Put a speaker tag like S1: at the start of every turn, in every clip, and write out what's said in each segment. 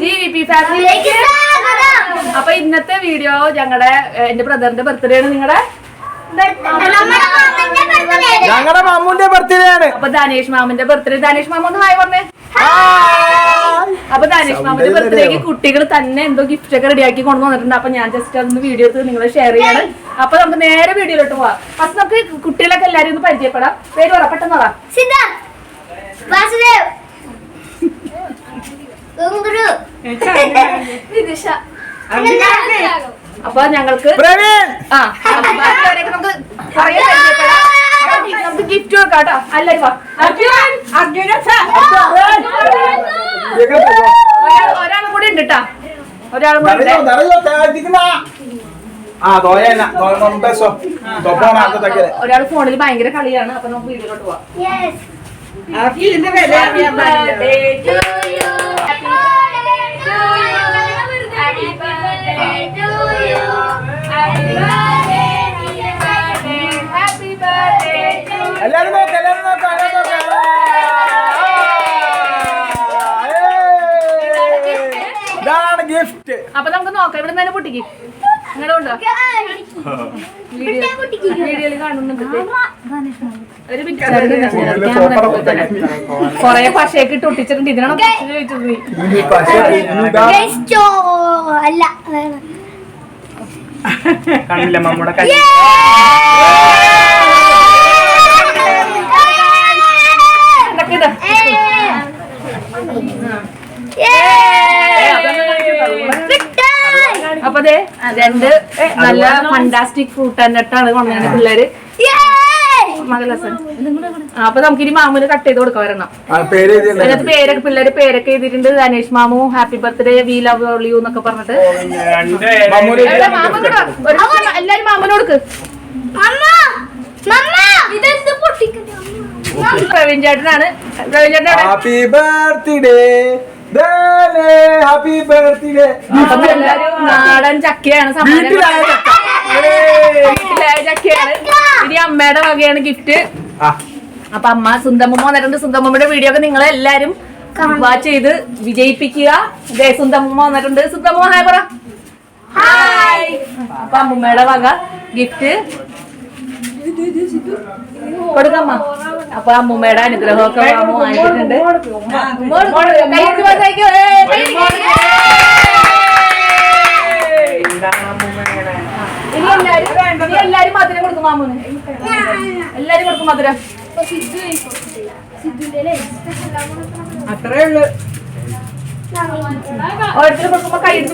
S1: G V P ഫാമിലിയിലേക്ക് അപ്പൊ ഇന്നത്തെ video ഞങ്ങളുടെ എന്റെ ബ്രദറിന്റെ ബർത്ത്ഡേ ആണ് നിങ്ങളുടെ
S2: ഞങ്ങളുടെ മമ്മൂന്റെ ബർത്ത്ഡേ ആണ്.
S1: അപ്പൊ ധനേഷ് മാമന്റെ ബർത്ത്ഡേ ധനേഷ് മാമ ഒന്ന് ഹായ് പറഞ്ഞേ. അപ്പൊ ധനേഷ് മാമന്റെ ബർത്ത്ഡേക്ക് കുട്ടികൾ തന്നെ എന്തോ ഗിഫ്റ്റ് ഒക്കെ റെഡിയാക്കി കൊണ്ടു വന്നിട്ടുണ്ട്. അപ്പൊ ഞാൻ ജസ്റ്റ് അതൊന്ന് വീഡിയോ എടുത്ത് നിങ്ങളെ ഷെയർ ചെയ്യാണ്. അപ്പൊ നമുക്ക് നേരെ വീഡിയോയിലോട്ട് പോവാം. ഫസ്റ്റ് നമുക്ക് കുട്ടികളൊക്കെ എല്ലാരും ഒന്ന് പരിചയപ്പെടാം. പേര് പറ പെട്ടെന്ന് പറ.
S3: വാസുദേവ്.
S1: അപ്പൊ ഞങ്ങൾക്ക് ആ നമുക്ക് നമുക്ക് ഗിഫ്റ്റ് വെക്കാം കേട്ടോ. ഒരാളും കൂടി ഉണ്ട് കേട്ടാ ഒരാളും കൂടി ഒരാൾ ഫോണിൽ ഭയങ്കര കളിയാണ്. അപ്പൊ നമുക്ക് വീട്ടിലോട്ട് പോവാം.
S2: ഗിഫ്റ്റ്.
S1: അപ്പൊ നമുക്ക് നോക്കാം. ഇവിടെ തന്നെ പൊട്ടിക്ക്. ഉണ്ടോ വീഡിയോയിൽ കാണുന്നുണ്ട് ഒരു കൊറേ പശയൊക്കെ ഇട്ട് ഒട്ടിച്ചിട്ടുണ്ട്. ഇതിനാണ് ചോദിച്ചത്
S3: അല്ല.
S4: കണ്ടില്ല മമ്മൂടെ കൈ
S1: ഇതൊക്കെ ഇതാ. അപ്പൊ അതെ രണ്ട് നല്ല ഫണ്ടാസ്റ്റിക് ഫ്രൂട്ട് ആൻഡ് നട്ടാണ് കൊണ്ടുവരുന്നത് പിള്ളേര്. അപ്പൊ നമുക്ക് ഇനി മാമുന് കട്ട് ചെയ്ത് കൊടുക്കാൻ വരണം. അതിനകത്ത് പേരൊക്കെ പിള്ളേര് പേരൊക്കെ എഴുതിയിട്ടുണ്ട്. Dhanesh Mamu happy birthday we love you എന്നൊക്കെ പറഞ്ഞിട്ട്. എല്ലാരും മാമന് കൊടുക്ക്.
S3: അമ്മ. മമ്മ ഇതെന്ത് പൊട്ടിക്കുന്നു
S1: പ്രവീൺ ചേട്ടനാണ്. പ്രവീൺ ചേട്ടനാണ്.
S2: Happy birthday happy birthday.
S1: നാടൻ ചക്കയാണ് സമ്മാനം
S2: വീട്ടിലായ ചക്ക.
S1: വീട്ടിലായ ചക്കയാണ്. ഇനി അമ്മയുടെ വകയാണ് ഗിഫ്റ്റ്. അപ്പൊ അമ്മ സുന്ദമ്മ വന്നിട്ടുണ്ട്. സുന്ദമ്മയുടെ വീഡിയോ ഒക്കെ നിങ്ങൾ എല്ലാരും വാച്ച് ചെയ്ത് വിജയിപ്പിക്കുക. ദേ സുന്ദമ്മ വന്നിട്ടുണ്ട്. സുന്ദമ്മ ഹായ് പറ. ഹായ് അപ്പൊ അമ്മൂമ്മയുടെ വക ഗിഫ്റ്റ്. കൊടുക്കമ്മ. അപ്പൊ അമ്മൂമ്മയുടെ അനുഗ്രഹമൊക്കെ അമ്മ കൊടുക്ക്. ഇനി എല്ലാരും മധുരം കൊടുക്കും മാമൂന്. എല്ലാരും കൊടുക്കും മധുരം.
S4: അത്രേ ഉള്ളു.
S1: ഓരോരുത്തർ കൊടുക്കുമ്പോ കൈ ഇട്ട്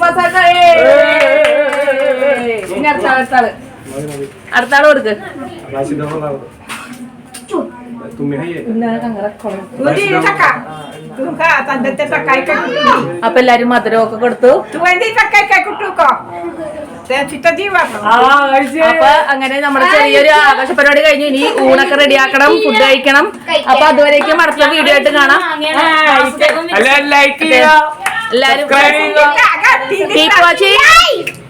S1: അടുത്താൾ അടുത്ത ആൾ കൊടുക്ക് ഇന്നലെ കങ്ങറ കൊള്ളാം. അപ്പൊ എല്ലാരും മധുരം ഒക്കെ കൊടുത്തു. അപ്പൊ അങ്ങനെ നമ്മുടെ ചെറിയൊരു ആഘോഷ പരിപാടി കഴിഞ്ഞു ഇനി ഊണൊക്കെ റെഡിയാക്കണം ഫുഡ് കഴിക്കണം അപ്പൊ അതുവരേക്കും അടുത്ത വീഡിയോ ആയിട്ട് കാണാം
S4: എല്ലാരും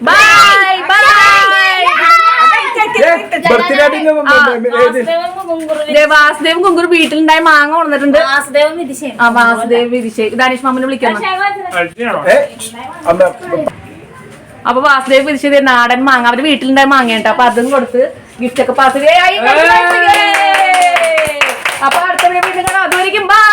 S1: ബൈ ബൈ വാസുദേവ് കുങ്കുർ വീട്ടിലുണ്ടായ മാങ്ങ കൊണ്ടിട്ടുണ്ട്
S5: വാസുദേവൻ വിധിശയും
S1: ആ വാസുദേവ് വിരിശേഖ് ദാനിഷ് മാമനെ വിളിക്കണം അപ്പൊ വാസുദേവ് വിരിശേഖ് നാടൻ മാങ്ങ. അവരുടെ വീട്ടിലുണ്ടായ മാങ്ങ കേട്ടോ അപ്പൊ അതും കൊടുത്ത് ഗിഫ്റ്റ് ഒക്കെ പാസ്. ആയി അപ്പൊ അടുത്ത കാണാം. അതുവരെയും ബൈ